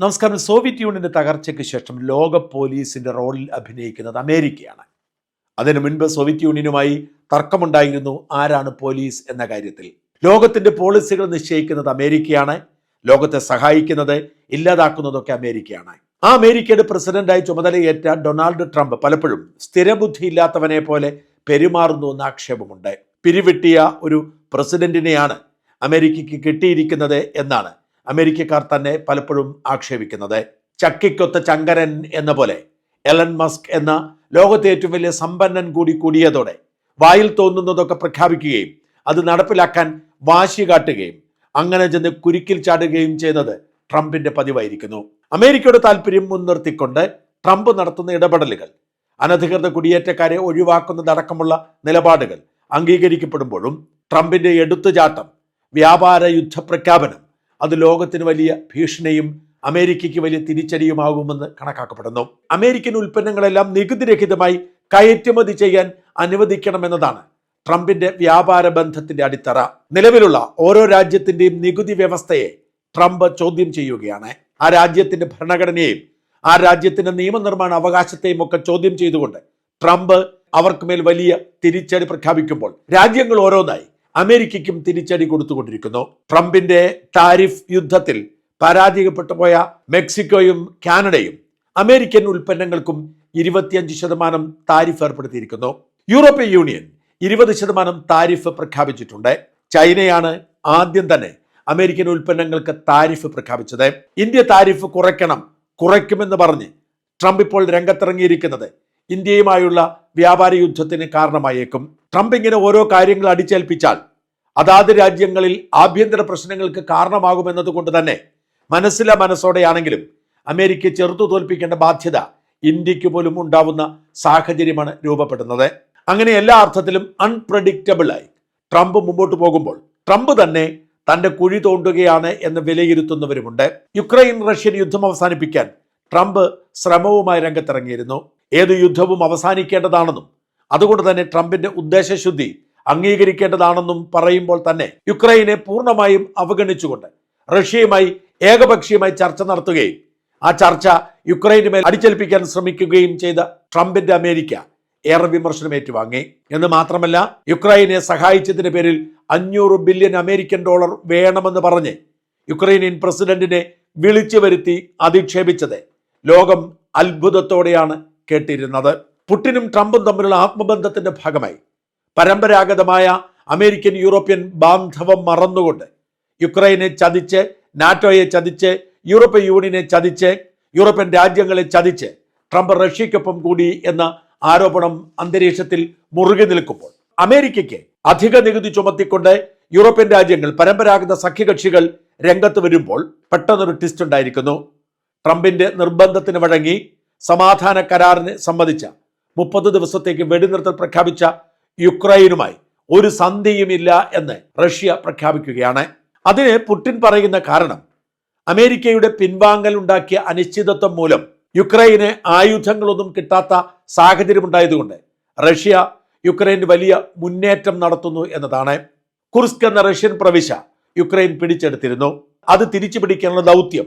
നമസ്കാരം. സോവിയറ്റ് യൂണിയന്റെ തകർച്ചയ്ക്ക് ശേഷം ലോക പോലീസിന്റെ റോളിൽ അഭിനയിക്കുന്നത് അമേരിക്കയാണ്. അതിനു മുൻപ് സോവിയറ്റ് യൂണിയനുമായി തർക്കമുണ്ടായിരുന്നു ആരാണ് പോലീസ് എന്ന കാര്യത്തിൽ. ലോകത്തിന്റെ പോളിസികൾ നിശ്ചയിക്കുന്നത് അമേരിക്കയാണ്. ലോകത്തെ സഹായിക്കുന്നത് ഇല്ലാതാക്കുന്നതൊക്കെ അമേരിക്കയാണ്. ആ അമേരിക്കയുടെ പ്രസിഡന്റായി ചുമതലയേറ്റ ഡൊണാൾഡ് ട്രംപ് പലപ്പോഴും സ്ഥിരബുദ്ധി ഇല്ലാത്തവനെ പോലെ പെരുമാറുന്നു എന്ന ആക്ഷേപമുണ്ട്. പിരിവിട്ടിയ ഒരു പ്രസിഡന്റിനെയാണ് അമേരിക്കയ്ക്ക് കിട്ടിയിരിക്കുന്നത് എന്നാണ് അമേരിക്കക്കാർ തന്നെ പലപ്പോഴും ആക്ഷേപിക്കുന്നത്. ചക്കിക്കൊത്ത ചങ്കരൻ എന്ന പോലെ എലൻ മസ്ക് എന്ന ലോകത്തെ ഏറ്റവും വലിയ സമ്പന്നൻ കൂടി കൂടിയതോടെ വായിൽ തോന്നുന്നതൊക്കെ പ്രഖ്യാപിക്കുകയും അത് നടപ്പിലാക്കാൻ വാശി കാട്ടുകയും അങ്ങനെ ചെന്ന് കുരുക്കിൽ ചാടുകയും ചെയ്യുന്നത് ട്രംപിന്റെ പതിവായിരിക്കുന്നു. അമേരിക്കയുടെ താല്പര്യം മുൻനിർത്തിക്കൊണ്ട് ട്രംപ് നടത്തുന്ന ഇടപെടലുകൾ അനധികൃത കുടിയേറ്റക്കാരെ ഒഴിവാക്കുന്നതടക്കമുള്ള നിലപാടുകൾ അംഗീകരിക്കപ്പെടുമ്പോഴും ട്രംപിന്റെ എടുത്തുചാട്ടം വ്യാപാര യുദ്ധ പ്രഖ്യാപനം അത് ലോകത്തിന് വലിയ ഭീഷണിയും അമേരിക്കയ്ക്ക് വലിയ തിരിച്ചടിയുമാകുമെന്ന് കണക്കാക്കപ്പെടുന്നു. അമേരിക്കൻ ഉൽപ്പന്നങ്ങളെല്ലാം നികുതിരഹിതമായി കയറ്റുമതി ചെയ്യാൻ അനുവദിക്കണമെന്നതാണ് ട്രംപിന്റെ വ്യാപാര ബന്ധത്തിന്റെ അടിത്തറ. നിലവിലുള്ള ഓരോ രാജ്യത്തിന്റെയും നികുതി വ്യവസ്ഥയെ ട്രംപ് ചോദ്യം ചെയ്യുകയാണ്. ആ രാജ്യത്തിന്റെ ഭരണഘടനയെയും ആ രാജ്യത്തിന്റെ നിയമനിർമ്മാണ അവകാശത്തെയും ഒക്കെ ചോദ്യം ചെയ്തുകൊണ്ട് ട്രംപ് അവർക്ക് മേൽ വലിയ തിരിച്ചടി പ്രഖ്യാപിക്കുമ്പോൾ രാജ്യങ്ങൾ ഓരോന്നായി അമേരിക്കയ്ക്കും തിരിച്ചടി കൊടുത്തുകൊണ്ടിരിക്കുന്നു. ട്രംപിന്റെ താരിഫ് യുദ്ധത്തിൽ പരാജയപ്പെട്ടു പോയ മെക്സിക്കോയും കാനഡയും അമേരിക്കൻ ഉൽപ്പന്നങ്ങൾക്കും ഇരുപത്തിയഞ്ച് ശതമാനം താരിഫ് ഏർപ്പെടുത്തിയിരിക്കുന്നു. യൂറോപ്യൻ യൂണിയൻ ഇരുപത് ശതമാനം താരിഫ് പ്രഖ്യാപിച്ചിട്ടുണ്ട്. ചൈനയാണ് ആദ്യം തന്നെ അമേരിക്കൻ ഉൽപ്പന്നങ്ങൾക്ക് താരിഫ് പ്രഖ്യാപിച്ചത്. ഇന്ത്യ താരിഫ് കുറയ്ക്കണം കുറയ്ക്കുമെന്ന് പറഞ്ഞ് ട്രംപ് ഇപ്പോൾ രംഗത്തിറങ്ങിയിരിക്കുന്നത് ഇന്ത്യയുമായുള്ള വ്യാപാര യുദ്ധത്തിന് കാരണമായേക്കും. ട്രംപ് ഇങ്ങനെ ഓരോ കാര്യങ്ങൾ അടിച്ചേൽപ്പിച്ചാൽ അതാത് രാജ്യങ്ങളിൽ ആഭ്യന്തര പ്രശ്നങ്ങൾക്ക് കാരണമാകുമെന്നതുകൊണ്ട് തന്നെ മനസ്സിലെ മനസ്സോടെയാണെങ്കിലും അമേരിക്ക ചെറുത്തു തോൽപ്പിക്കേണ്ട ബാധ്യത ഇന്ത്യയ്ക്ക് പോലും ഉണ്ടാവുന്ന സാഹചര്യമാണ് രൂപപ്പെടുന്നത്. അങ്ങനെ എല്ലാ അർത്ഥത്തിലും അൺപ്രഡിക്റ്റബിളായി ട്രംപ് മുമ്പോട്ട് പോകുമ്പോൾ ട്രംപ് തന്നെ തന്റെ കുഴി തോണ്ടുകയാണ് എന്ന് വിലയിരുത്തുന്നവരുമുണ്ട്. യുക്രൈൻ റഷ്യൻ യുദ്ധം അവസാനിപ്പിക്കാൻ ട്രംപ് ശ്രമവുമായി രംഗത്തിറങ്ങിയിരുന്നു. ഏത് യുദ്ധവും അവസാനിക്കേണ്ടതാണെന്നും അതുകൊണ്ട് തന്നെ ട്രംപിന്റെ ഉദ്ദേശശുദ്ധി അംഗീകരിക്കേണ്ടതാണെന്നും പറയുമ്പോൾ തന്നെ യുക്രൈനെ പൂർണമായും അവഗണിച്ചുകൊണ്ട് റഷ്യയുമായി ഏകപക്ഷീയമായി ചർച്ച നടത്തുകയും ആ ചർച്ച യുക്രൈന് മേൽ അടിച്ചേൽപ്പിക്കാൻ ശ്രമിക്കുകയും ചെയ്ത ട്രംപിന്റെ അമേരിക്ക ഏറെ വിമർശനം ഏറ്റുവാങ്ങി. എന്ന് മാത്രമല്ല യുക്രൈനെ സഹായിച്ചതിന്റെ പേരിൽ അഞ്ഞൂറ് ബില്യൺ അമേരിക്കൻ ഡോളർ വേണമെന്ന് പറഞ്ഞ് യുക്രൈനിയൻ പ്രസിഡന്റിനെ വിളിച്ചു വരുത്തി അധിക്ഷേപിച്ചത്. ലോകം അത്ഭുതത്തോടെയാണ് കേട്ടിരുന്നത്. പുട്ടിനും ട്രംപും തമ്മിലുള്ള ആത്മബന്ധത്തിന്റെ ഭാഗമായി. പരമ്പരാഗതമായ അമേരിക്കൻ യൂറോപ്യൻ ബാന്ധവം മറന്നുകൊണ്ട് യുക്രൈനെ ചതിച്ച് നാറ്റോയെ ചതിച്ച് യൂറോപ്യൻ യൂണിയനെ ചതിച്ച് യൂറോപ്യൻ രാജ്യങ്ങളെ ചതിച്ച് ട്രംപ് റഷ്യക്കൊപ്പം കൂടി എന്ന ആരോപണം അന്തരീക്ഷത്തിൽ മുറുകി നിൽക്കുമ്പോൾ അമേരിക്കയ്ക്ക് അധിക നികുതി ചുമത്തിക്കൊണ്ട് യൂറോപ്യൻ രാജ്യങ്ങൾ പരമ്പരാഗത സഖ്യകക്ഷികൾ രംഗത്ത് വരുമ്പോൾ പെട്ടെന്നൊരു ട്വിസ്റ്റ് ഉണ്ടായിരിക്കുന്നു. ട്രംപിന്റെ നിർബന്ധത്തിന് വഴങ്ങി സമാധാന കരാറിന് സമ്മതിച്ച മുപ്പത് ദിവസത്തേക്ക് വെടിനിർത്തൽ പ്രഖ്യാപിച്ച യുക്രൈനുമായി ഒരു സന്ധിയുമില്ല എന്ന് റഷ്യ പ്രഖ്യാപിക്കുകയാണ്. അതിന് പുടിൻ പറയുന്ന കാരണം അമേരിക്കയുടെ പിൻവാങ്ങൽ ഉണ്ടാക്കിയ അനിശ്ചിതത്വം മൂലം യുക്രൈന് ആയുധങ്ങളൊന്നും കിട്ടാത്ത സാഹചര്യമുണ്ടായതുകൊണ്ട് റഷ്യ യുക്രൈന് വലിയ മുന്നേറ്റം നടത്തുന്നു എന്നതാണ്. കുർസ്ക് എന്ന റഷ്യൻ പ്രവിശ്യ യുക്രൈൻ പിടിച്ചെടുത്തിരുന്നു. അത് തിരിച്ചു പിടിക്കാനുള്ള ദൗത്യം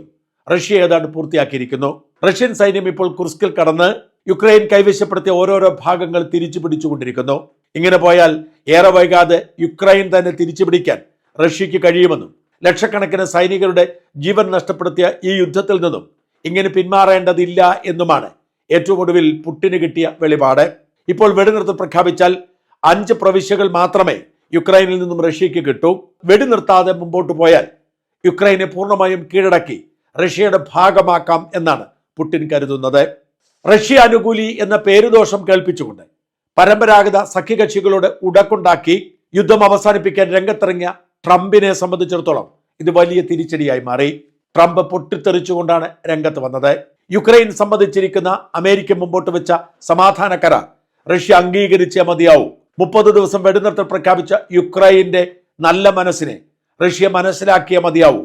റഷ്യ ഏതാണ്ട് പൂർത്തിയാക്കിയിരിക്കുന്നു. റഷ്യൻ സൈന്യം ഇപ്പോൾ കുർസ്കിൽ കടന്ന് യുക്രൈൻ കൈവശപ്പെടുത്തിയ ഓരോരോ ഭാഗങ്ങൾ തിരിച്ചു പിടിച്ചുകൊണ്ടിരിക്കുന്നു. ഇങ്ങനെ പോയാൽ ഏറെ വൈകാതെ യുക്രൈൻ തന്നെ തിരിച്ചു പിടിക്കാൻ റഷ്യക്ക് കഴിയുമെന്നും ലക്ഷക്കണക്കിന് സൈനികരുടെ ജീവൻ നഷ്ടപ്പെടുത്തിയ ഈ യുദ്ധത്തിൽ നിന്നും ഇങ്ങനെ പിന്മാറേണ്ടതില്ല എന്നുമാണ് ഏറ്റവും ഒടുവിൽ പുട്ടിന് കിട്ടിയ വെളിപാട്. ഇപ്പോൾ വെടിനിർത്തൽ പ്രഖ്യാപിച്ചാൽ അഞ്ച് പ്രവിശ്യകൾ മാത്രമേ യുക്രൈനിൽ നിന്നും റഷ്യക്ക് കിട്ടൂ. വെടിനിർത്താതെ മുമ്പോട്ട് പോയാൽ യുക്രൈനെ പൂർണമായും കീഴടക്കി റഷ്യയുടെ ഭാഗമാക്കാം എന്നാണ് പുടിൻ കരുതുന്നത്. റഷ്യ അനുകൂലി എന്ന പേരുദോഷം കേൾപ്പിച്ചുകൊണ്ട് പരമ്പരാഗത സഖ്യകക്ഷികളോട് ഉടക്കുണ്ടാക്കി യുദ്ധം അവസാനിപ്പിക്കാൻ രംഗത്തിറങ്ങിയ ട്രംപിനെ സംബന്ധിച്ചിടത്തോളം ഇത് വലിയ തിരിച്ചടിയായി മാറി. ട്രംപ് പൊട്ടിത്തെറിച്ചുകൊണ്ടാണ് രംഗത്ത് വന്നത്. യുക്രൈൻ സംബന്ധിച്ചിരിക്കുന്ന അമേരിക്ക മുമ്പോട്ട് വെച്ച സമാധാന കരാർ റഷ്യ അംഗീകരിച്ചേ മതിയാവൂ. മുപ്പത് ദിവസം വെടിനിർത്തൽ പ്രഖ്യാപിച്ച യുക്രൈന്റെ നല്ല മനസ്സിനെ റഷ്യ മനസ്സിലാക്കിയ മതിയാവൂ.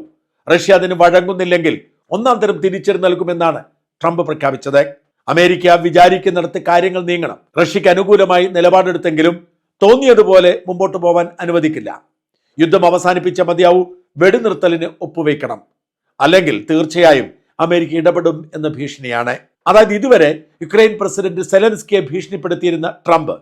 റഷ്യ അതിന് വഴങ്ങുന്നില്ലെങ്കിൽ ഒന്നാം തരം തിരിച്ചടി നൽകുമെന്നാണ് ട്രംപ് പ്രഖ്യാപിച്ചത്. അമേരിക്ക വിചാരിക്കുന്നിടത്ത് കാര്യങ്ങൾ നീങ്ങണം. റഷ്യക്ക് അനുകൂലമായി നിലപാടെടുത്തെങ്കിലും തോന്നിയതുപോലെ മുമ്പോട്ട് പോവാൻ അനുവദിക്കില്ല. യുദ്ധം അവസാനിപ്പിച്ച മതിയാവൂ വെടിനിർത്തലിന് ഒപ്പുവെക്കണം അല്ലെങ്കിൽ തീർച്ചയായും അമേരിക്ക ഇടപെടും എന്ന ഭീഷണിയാണ്. അതായത് ഇതുവരെ യുക്രൈൻ പ്രസിഡന്റ് സെലൻസ്കിയെ ഭീഷണിപ്പെടുത്തിയിരുന്ന ട്രംപ്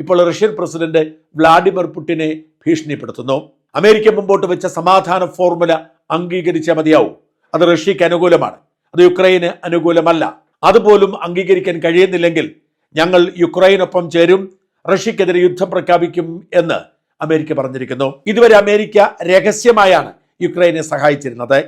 ഇപ്പോൾ റഷ്യൻ പ്രസിഡന്റ് വ്ളാഡിമിർ പുടിനെ ഭീഷണിപ്പെടുത്തുന്നു. അമേരിക്ക മുമ്പോട്ട് വെച്ച സമാധാന ഫോർമുല അംഗീകരിച്ചാൽ മതിയാവും. അത് റഷ്യക്ക് അനുകൂലമാണ്. അത് യുക്രൈന് അനുകൂലമല്ല. അതുപോലും അംഗീകരിക്കാൻ കഴിയുന്നില്ലെങ്കിൽ ഞങ്ങൾ യുക്രൈനൊപ്പം ചേരും റഷ്യക്കെതിരെ യുദ്ധം പ്രഖ്യാപിക്കും എന്ന് അമേരിക്ക പറഞ്ഞിരിക്കുന്നു. ഇതുവരെ അമേരിക്ക രഹസ്യമായാണ് യുക്രൈനെ സഹായിച്ചിരുന്നത്.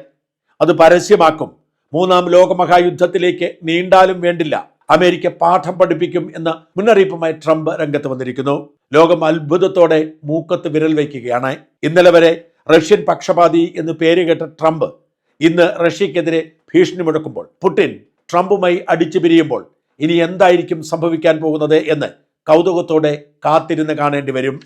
അത് പരസ്യമാക്കും. മൂന്നാം ലോകമഹായുദ്ധത്തിലേക്ക് നീണ്ടാലും വേണ്ടില്ല. അമേരിക്ക പാഠം പഠിപ്പിക്കും എന്ന മുന്നറിയിപ്പുമായി ട്രംപ് രംഗത്ത് വന്നിരിക്കുന്നു. ലോകം അത്ഭുതത്തോടെ മൂക്കത്ത് വിരൽ വയ്ക്കുകയാണ്. ഇന്നലെ വരെ റഷ്യൻ പക്ഷപാതി എന്ന് പേരുകേട്ട ട്രംപ് ഇന്ന് റഷ്യക്കെതിരെ ഭീഷണി മുഴക്കുമ്പോൾ പുടിൻ ട്രംപുമായി അടിച്ചു പിരിയുമ്പോൾ ഇനി എന്തായിരിക്കും സംഭവിക്കാൻ പോകുന്നത് എന്ന് കൗതുകത്തോടെ കാത്തിരുന്ന് കാണേണ്ടി വരും.